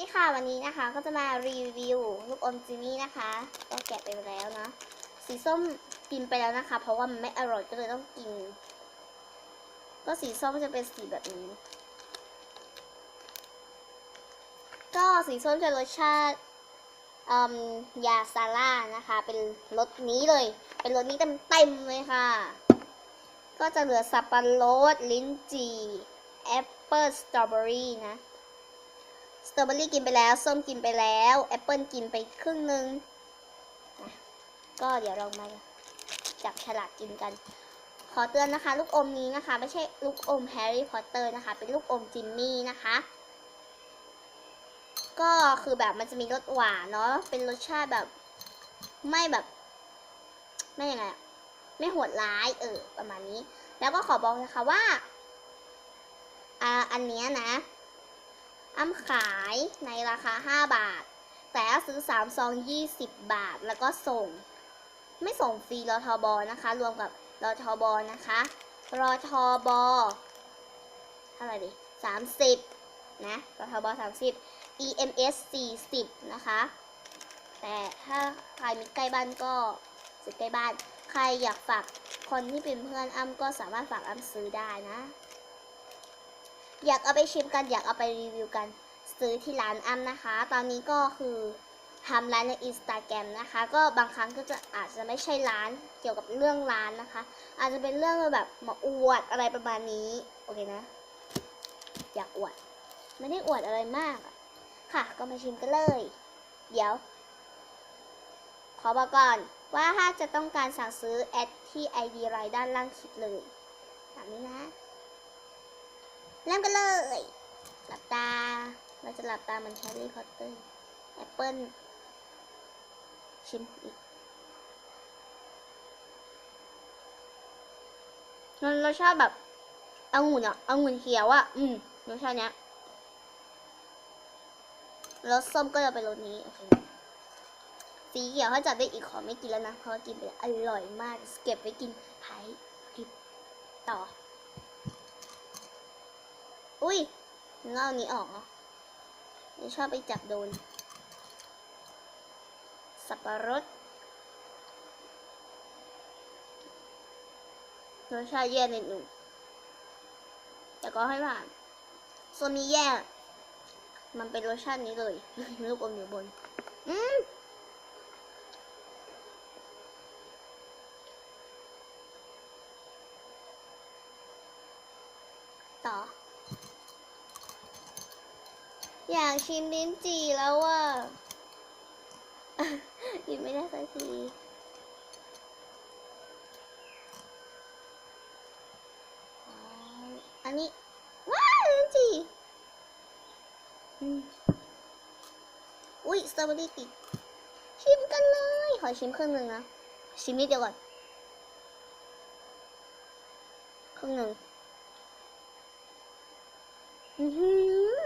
ดีค่ะวันนี้นะคะก็จะมารีวิวลูกอมจิมี่นะคะ ก็แกะไปแล้วนะสีส้มกินไปแล้วนะคะ เพราะว่ามันไม่อร่อยก็เลยต้องกิน ก็สีส้มจะเป็นสีแบบนี้ ก็สีส้มจะรสชาติอืมยาซาร่านะคะ เป็นรสนี้เลย เป็นรสนี้เต็มๆเลยค่ะ ก็จะเหลือสับปะรดลิ้นจี่แอปเปิลสตรอเบอรี่นะ สตรอเบอรี่กินไปแล้ว ส้มกินไปแล้ว แอปเปิลกินไปครึ่งหนึ่งนะก็เดี๋ยวเรามาจับฉลากกินกัน ขอเตือนนะคะ ลูกอมนี้นะคะ ไม่ใช่ลูกอมแฮร์รี่พอตเตอร์นะคะ เป็นลูกอมจิมมี่นะคะ ก็คือแบบมันจะมีรสหวานเนาะ เป็นรสชาติแบบ ไม่แบบ ไม่ยังไงไม่โหดร้าย เออ ประมาณนี้ แล้วก็ขอบอกนะคะว่า อ่า อันเนี้ยนะ อ้ำขายในราคา 5 บาท แต่ถ้าซื้อ3ซอง20 บาท แล้วก็ส่ง ไม่ส่งฟรีรอทบอนะคะ รวมกับรอทบอนะคะรอทบอเท่าไหร่ดิ30นะรอทบอ30 EMS 40นะคะ แต่ถ้าใครมีใกล้บ้านก็ซื้อใกล้บ้าน ใครอยากฝากคนที่เป็นเพื่อนอ้ำก็สามารถฝากอ้ำซื้อได้นะ อยากเอาไปชิมกันอยากเอาไปรีวิวกัน ซื้อที่ร้านอ้ำนะคะ ตอนนี้ก็คือทำร้านในอินสตาแกรมนะคะ ก็บางครั้งก็จะอาจจะไม่ใช่ร้านเกี่ยวกับเรื่องร้านนะคะ อาจจะเป็นเรื่องแบบมาอวดอะไรประมาณนี้ โอเคนะ อยากอวด ไม่ได้อวดอะไรมากค่ะ ก็มาชิมกันเลย เดี๋ยว ขอบอกก่อนว่าถ้าจะต้องการสั่งซื้อแอดที่ ID ไลน์ด้านล่างคลิปเลยแบบนี้นะ เริ่มกันเลย หลับตา เราจะหลับตาเหมือนแฮร์รี่พอตเตอร์แอปเปิ้ลชิมอีกมันรสชาติแบบองุ่นอะองุ่นเขียวอะ อืมรสชาติเนี้ยรสส้มก็จะเป็นรสนี้ โอเค สีเขียวถ้าจัดได้อีกขอไม่กินแล้วนะ เพราะกินไปแล้วอร่อยมาก เก็บไว้กินท้ายคลิปต่อ อุ้ยเงานี้ออกเหรอไม่ชอบไปจับโดน สับปะรดรสชาติแย่นิดหนึ่งแต่ก็ให้ผ่านส่วนนี้แย่ มันเป็นรสชาตินี้เลย ลูกอมอยู่บน อืมต่อ อยากชิมลิ้นจี่แล้วอะกินไม่ได้สักทีอันนี้ ว้าวลิ้นจี่อืมอุ้ยสตรอเบอรี่ติดชิมกันเลย ขอชิมครึ่งหนึ่งนะ ชิมนิดเดียวก่อนครึ่งหนึ่งอือหือ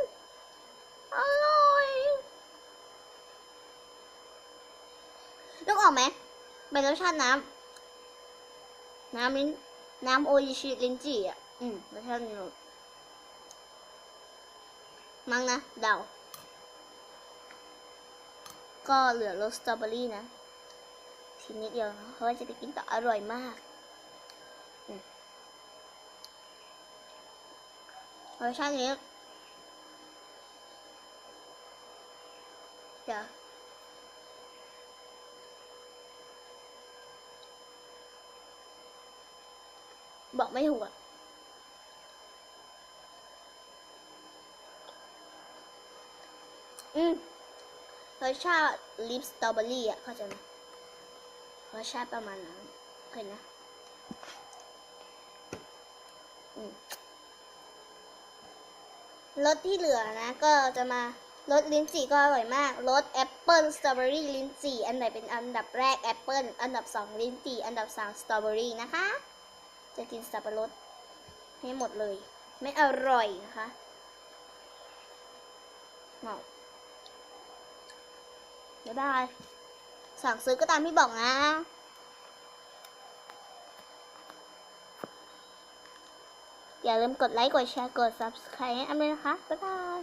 ร่อย นึกออกไหมเป็นรสชาติน้ำน้ำลิ้นน้ำโออิชิลิ้นจี่อะ อืมรสชาตินี้มั้งนะ เดา ก็เหลือรสสตรอเบอรี่นะชิ้นนิดเดียว เพราะว่าจะไปกินต่ออร่อยมากรสชาตินี้เดี๋ยว บอกไม่ถูกอะอืมรสชาติลิปสตรอเบอรี่อะเข้าใจไหมรสชาติประมาณนั้นเคนะ อืมรสที่เหลือนะ ก็จะมารสลิ้นจี่ก็อร่อยมากรสแอปเปิลสตรอเบอรี่ลิ้นจี่อันไหนเป็นอันดับแรกแอปเปิลอันดับสองลิ้นจี่อันดับสามสตรอเบอรี่นะคะ จะกินสับปะรดให้หมดเลย ไม่อร่อยนะคะเมาบ๊ายบาย สั่งซื้อก็ตามที่บอกนะอย่าลืมกดไลค์ กดแชร์ กด subscribe ให้อันด้วยนะคะ บ๊ายบาย